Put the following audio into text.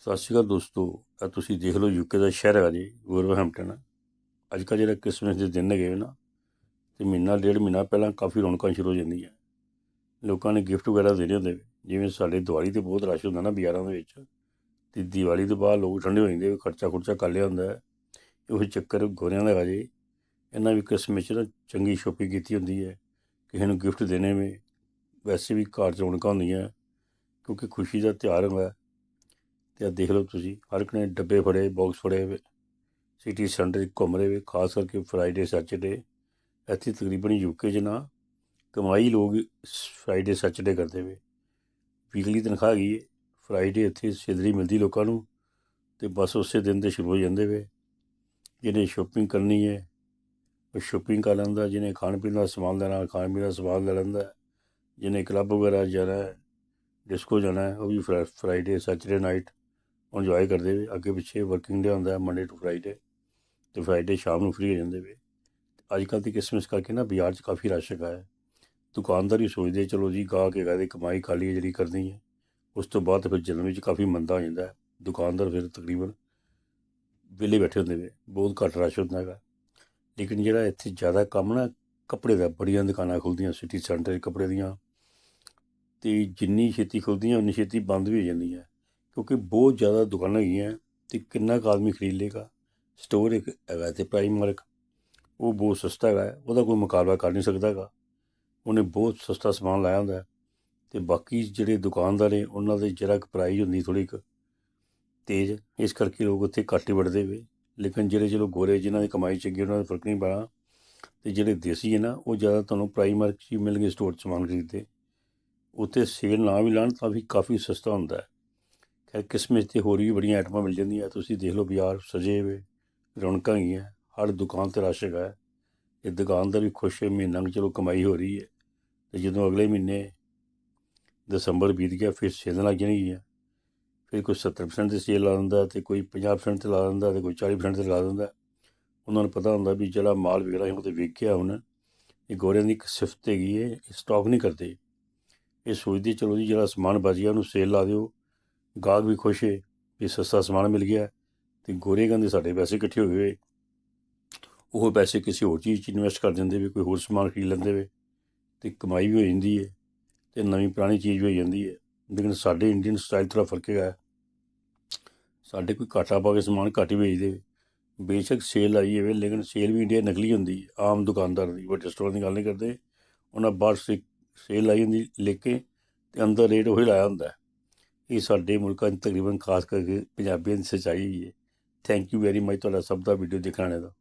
ਸਤਿ ਸ਼੍ਰੀ ਅਕਾਲ ਦੋਸਤੋ ਆ ਤੁਸੀਂ ਦੇਖ ਲਓ ਯੂਕੇ ਦਾ ਸ਼ਹਿਰ ਹੈਗਾ ਜੀ ਵੋਲਵਰਹੈਂਪਟਨ ਅੱਜ ਕੱਲ੍ਹ ਜਿਹੜਾ ਕ੍ਰਿਸਮਸ ਦੇ ਦਿਨ ਹੈਗੇ ਨਾ, ਤੇ ਮਹੀਨਾ ਡੇਢ ਮਹੀਨਾ ਪਹਿਲਾਂ ਕਾਫੀ ਰੌਣਕਾਂ ਸ਼ੁਰੂ ਹੋ ਜਾਂਦੀਆਂ। ਲੋਕਾਂ ਨੇ ਗਿਫਟ ਵਗੈਰਾ ਦੇਣੇ ਹੁੰਦੇ ਜਿਵੇਂ ਸਾਡੇ ਦੀਵਾਲੀ ਤੇ ਬਹੁਤ ਰਸ਼ ਹੁੰਦਾ ਨਾ ਬਾਜ਼ਾਰਾਂ ਦੇ ਵਿੱਚ। ਤੇ ਦੀਵਾਲੀ ਤੋਂ ਬਾਅਦ ਲੋਕ ਠੰਡੇ ਹੋ ਜਾਂਦੇ ਖਰਚਾ ਖੁਰਚਾ ਕਰ ਲਿਆ ਹੁੰਦਾ। ਹੈ ਇਹੋ ਚੱਕਰ ਗੋਰਿਆਂ ਦਾ ਹੈਗਾ ਜੀ। ਇਹਨਾਂ ਵੀ ਕ੍ਰਿਸਮਸ 'ਚ ਨਾ ਚੰਗੀ ਸ਼ੋਪਿੰਗ ਕੀਤੀ ਹੁੰਦੀ ਹੈ। ਕਿਸੇ ਨੂੰ ਗਿਫਟ ਦੇਣੇ ਵੇ, ਵੈਸੇ ਵੀ ਘਰ 'ਚ ਰੌਣਕਾਂ ਹੁੰਦੀਆਂ, ਕਿਉਂਕਿ ਖੁਸ਼ੀ ਦਾ ਤਿਉਹਾਰ ਹੁੰਦਾ। ਤੇ ਆ ਦੇਖ ਲਓ ਤੁਸੀਂ, ਹਰ ਇੱਕ ਨੇ ਡੱਬੇ ਫੜੇ ਬਾਕਸ ਫੜੇ ਹੋਏ ਸਿਟੀ ਸੈਂਟਰ 'ਚ ਘੁੰਮ ਰਹੇ ਵੇ, ਖਾਸ ਕਰਕੇ ਫਰਾਈਡੇ ਸੈਚਰਡੇ ਇੱਥੇ ਤਕਰੀਬਨ ਯੂਕੇ 'ਚ ਨਾ ਕਮਾਈ ਲੋਕ ਫਰਾਈਡੇ ਸੈਚਰਡੇ ਕਰਦੇ ਵੇ। ਵੀਕਲੀ ਤਨਖਾਹ ਗਈ ਹੈ ਫਰਾਈਡੇ ਇੱਥੇ ਸਿੱਧਰੀ ਮਿਲਦੀ ਲੋਕਾਂ ਨੂੰ ਤੇ ਬਸ ਉਸੇ ਦਿਨ ਤੇ ਸ਼ੁਰੂ ਹੋ ਜਾਂਦੇ ਵੇ। ਜਿਹਨੇ ਸ਼ੋਪਿੰਗ ਕਰਨੀ ਹੈ ਉਹ ਸ਼ੋਪਿੰਗ ਕਰ ਲੈਂਦਾ, ਜਿਹਨੇ ਖਾਣ ਪੀਣ ਦਾ ਸਮਾਨ ਲੈਣਾ, ਖਾਣ ਪੀਣ ਦਾ ਸਮਾਨ ਲੈ ਲੈਂਦਾ, ਜਿਹਨੇ ਕਲੱਬ ਵਗੈਰਾ ਜਾਣਾ ਡਿਸਕੋ ਜਾਣਾ, ਉਹ ਵੀ ਫਰਾਈਡੇ ਸੈਚਰਡੇ ਨਾਈਟ ਇੰਜੋਏ ਕਰਦੇ ਵੇ ਅੱਗੇ ਪਿੱਛੇ ਵਰਕਿੰਗ ਡੇ ਹੁੰਦਾ ਮੰਡੇ ਟੂ ਫਰਾਈਡੇ ਤੇ ਫਰਾਈਡੇ ਸ਼ਾਮ ਨੂੰ ਫ੍ਰੀ ਹੋ ਜਾਂਦੇ ਵੇ। ਅੱਜ ਕੱਲ੍ਹ ਦੀ ਕ੍ਰਿਸਮਸ ਕਰਕੇ ਨਾ ਬਾਜ਼ਾਰ 'ਚ ਕਾਫੀ ਰਸ਼ ਹੈਗਾ ਹੈ। ਦੁਕਾਨਦਾਰ ਹੀ ਸੋਚਦੇ ਚਲੋ ਜੀ ਗਾਹਕ ਹੈਗਾ ਤੇ ਕਮਾਈ ਖਾਲੀ ਹੈ ਜਿਹੜੀ ਕਰਨੀ ਹੈ। ਉਸ ਤੋਂ ਬਾਅਦ ਫਿਰ ਜਨਮ ਵਿੱਚ ਕਾਫੀ ਮੰਦਾ ਹੋ ਜਾਂਦਾ ਦੁਕਾਨਦਾਰ ਫਿਰ ਤਕਰੀਬਨ ਵਿਹਲੇ ਬੈਠੇ ਹੁੰਦੇ ਵੇ ਬਹੁਤ ਘੱਟ ਰਸ਼ ਹੁੰਦਾ ਹੈਗਾ। ਲੇਕਿਨ ਜਿਹੜਾ ਇੱਥੇ ਜ਼ਿਆਦਾ ਕੰਮ ਨਾ ਕੱਪੜੇ ਦਾ, ਬੜੀਆਂ ਦੁਕਾਨਾਂ ਖੁੱਲਦੀਆਂ ਸਿਟੀ ਸੈਂਟਰ ਕੱਪੜੇ ਦੀਆਂ ਤੇ ਜਿੰਨੀ ਛੇਤੀ ਖੁੱਲਦੀਆਂ ਉਨੀ ਛੇਤੀ ਬੰਦ ਵੀ ਹੋ ਜਾਂਦੀਆਂ। ਕਿਉਂਕਿ ਬਹੁਤ ਜ਼ਿਆਦਾ ਦੁਕਾਨਾਂ ਹੈਗੀਆਂ ਅਤੇ ਕਿੰਨਾ ਕੁ ਆਦਮੀ ਖਰੀਦ ਲੇਗਾ ਸਟੋਰ ਇੱਕ ਹੈਗਾ ਤੇ ਪ੍ਰਾਈਮ ਮਾਰਕ ਉਹ ਬਹੁਤ ਸਸਤਾ ਹੈਗਾ, ਉਹਦਾ ਕੋਈ ਮੁਕਾਬਲਾ ਕਰ ਨਹੀਂ ਸਕਦਾ ਹੈਗਾ। ਉਹਨੇ ਬਹੁਤ ਸਸਤਾ ਸਮਾਨ ਲਾਇਆ ਹੁੰਦਾ ਹੈ ਤੇ ਬਾਕੀ ਜਿਹੜੇ ਦੁਕਾਨਦਾਰ ਨੇ, ਉਹਨਾਂ ਦੇ ਜਰਾ ਕੁ ਪ੍ਰਾਈਸ ਹੁੰਦੀ ਥੋੜੀ ਕੁ ਤੇਜ਼। ਇਸ ਕਰਕੇ ਲੋਕ ਉੱਥੇ ਘੱਟ ਹੀ ਵੜਦੇ ਵੇ। ਲੇਕਿਨ ਜਿਹੜੇ ਚਲੋ ਗੋਰੇ ਜਿਨ੍ਹਾਂ ਦੀ ਕਮਾਈ ਚੰਗੀ ਉਹਨਾਂ ਦਾ ਫ਼ਰਕ ਨਹੀਂ ਪੈਣਾ। ਤੇ ਜਿਹੜੇ ਦੇਸੀ ਹੈ ਨਾ, ਉਹ ਜ਼ਿਆਦਾ ਤੁਹਾਨੂੰ ਪ੍ਰਾਈਮ ਮਾਰਕ 'ਚ ਹੀ ਮਿਲਣਗੇ ਸਟੋਰ 'ਚ ਸਮਾਨ ਖਰੀਦਦੇ ਉੱਥੇ ਸੇਲ ਨਾ ਵੀ ਲਾਣ ਤਾਂ ਵੀ ਕਾਫੀ ਸਸਤਾ ਹੁੰਦਾ ਹੈ। ਖੈਰ ਕਿਸਮਤ ਤੇ ਹੋਰ ਵੀ ਬੜੀਆਂ ਆਈਟਮਾਂ ਮਿਲ ਜਾਂਦੀਆਂ। ਤੁਸੀਂ ਦੇਖ ਲਓ ਬਾਜ਼ਾਰ ਸਜੇ ਹੋਏ, ਰੌਣਕਾਂ ਹੈਗੀਆਂ ਹਰ ਦੁਕਾਨ ਤੇ ਰਸ਼ ਹੈਗਾ। ਹੈ। ਇਹ ਦੁਕਾਨਦਾਰ ਵੀ ਖੁਸ਼ ਹੈ, ਮਹੀਨਾ ਕੁ ਚਲੋ ਕਮਾਈ ਹੋ ਰਹੀ ਹੈ। ਤੇ ਜਦੋਂ ਅਗਲੇ ਮਹੀਨੇ ਦਸੰਬਰ ਬੀਤ ਗਿਆ, ਫਿਰ ਸੇਲ ਲੱਗ ਜਾਣਗੀਆਂ ਫਿਰ ਕੋਈ 70% ਤੇ ਸੇਲ ਲਾ ਦਿੰਦਾ ਤੇ ਕੋਈ 50% ਤੇ ਲਾ ਦਿੰਦਾ ਤੇ ਕੋਈ 40% ਤੇ ਲਾ ਦਿੰਦਾ। ਉਹਨਾਂ ਨੂੰ ਪਤਾ ਹੁੰਦਾ ਵੀ ਜਿਹੜਾ ਮਾਲ ਵਿਕ ਰਿਹਾ ਉਹ ਤੇ ਵਿਕ ਹੁਣ। ਇਹ ਗੋਰਿਆਂ ਦੀ ਇੱਕ ਸਿਫਤ ਹੈਗੀ ਹੈ, ਇਹ ਸਟਾਕ ਨਹੀਂ ਕਰਦੇ। ਇਹ ਸੋਚਦੇ ਚਲੋ ਜੀ, ਜਿਹੜਾ ਸਮਾਨ ਬਚ ਗਿਆ, ਉਹਨੂੰ ਸੇਲ ਲਾ ਦਿਓ। ਗਾਹਕ ਵੀ ਖੁਸ਼ ਹੈ ਵੀ ਸਸਤਾ ਸਮਾਨ ਮਿਲ ਗਿਆ ਤੇ ਗੋਰੇ ਕਹਿੰਦੇ ਸਾਡੇ ਪੈਸੇ ਇਕੱਠੇ ਹੋ ਗਏ। ਉਹ ਪੈਸੇ ਕਿਸੇ ਹੋਰ ਚੀਜ਼ 'ਚ ਇਨਵੈਸਟ ਕਰ ਦਿੰਦੇ ਵੀ ਕੋਈ ਹੋਰ ਸਮਾਨ ਖਰੀਦ ਲੈਂਦੇ ਵੇ ਤੇ ਕਮਾਈ ਵੀ ਹੋ ਜਾਂਦੀ ਹੈ ਤੇ ਨਵੀਂ ਪੁਰਾਣੀ ਚੀਜ਼ ਵੀ ਹੋ ਜਾਂਦੀ ਹੈ ਲੇਕਿਨ ਸਾਡੇ ਇੰਡੀਅਨ ਸਟਾਈਲ ਥੋੜ੍ਹਾ ਫ਼ਰਕ ਹੈਗਾ। ਸਾਡੇ ਕੋਈ ਘਾਟਾ ਪਾ ਕੇ ਸਮਾਨ ਘੱਟ ਹੀ ਵੇਚਦੇ ਬੇਸ਼ੱਕ ਸੇਲ ਆਈ ਹੋਵੇ, ਲੇਕਿਨ ਸੇਲ ਵੀ ਇੰਡੀਆ ਨਕਲੀ ਹੁੰਦੀ ਹੈ ਆਮ ਦੁਕਾਨਦਾਰ ਦੀ, ਵੱਡੇ ਸਟੋਰ ਦੀ ਗੱਲ ਨਹੀਂ ਕਰਦੇ। ਉਹਨਾਂ ਬਾਹਰ ਸੇ ਸੇਲ ਆਈ ਹੁੰਦੀ ਲੈ ਕੇ ਤੇ ਅੰਦਰ ਰੇਟ ਉਹੀ ਲਾਇਆ ਹੁੰਦਾ। ਇਹ ਸਾਡੇ ਮੁਲਕਾਂ 'ਚ ਤਕਰੀਬਨ ਖਾਸ ਕਰਕੇ ਪੰਜਾਬੀਆਂ ਦੀ ਸੱਚਾਈ ਹੈ ਥੈਂਕ ਯੂ ਵੈਰੀ ਮਚ ਤੁਹਾਡਾ ਸਭ ਦਾ ਵੀਡੀਓ ਦਿਖਾਣੇ ਦਾ।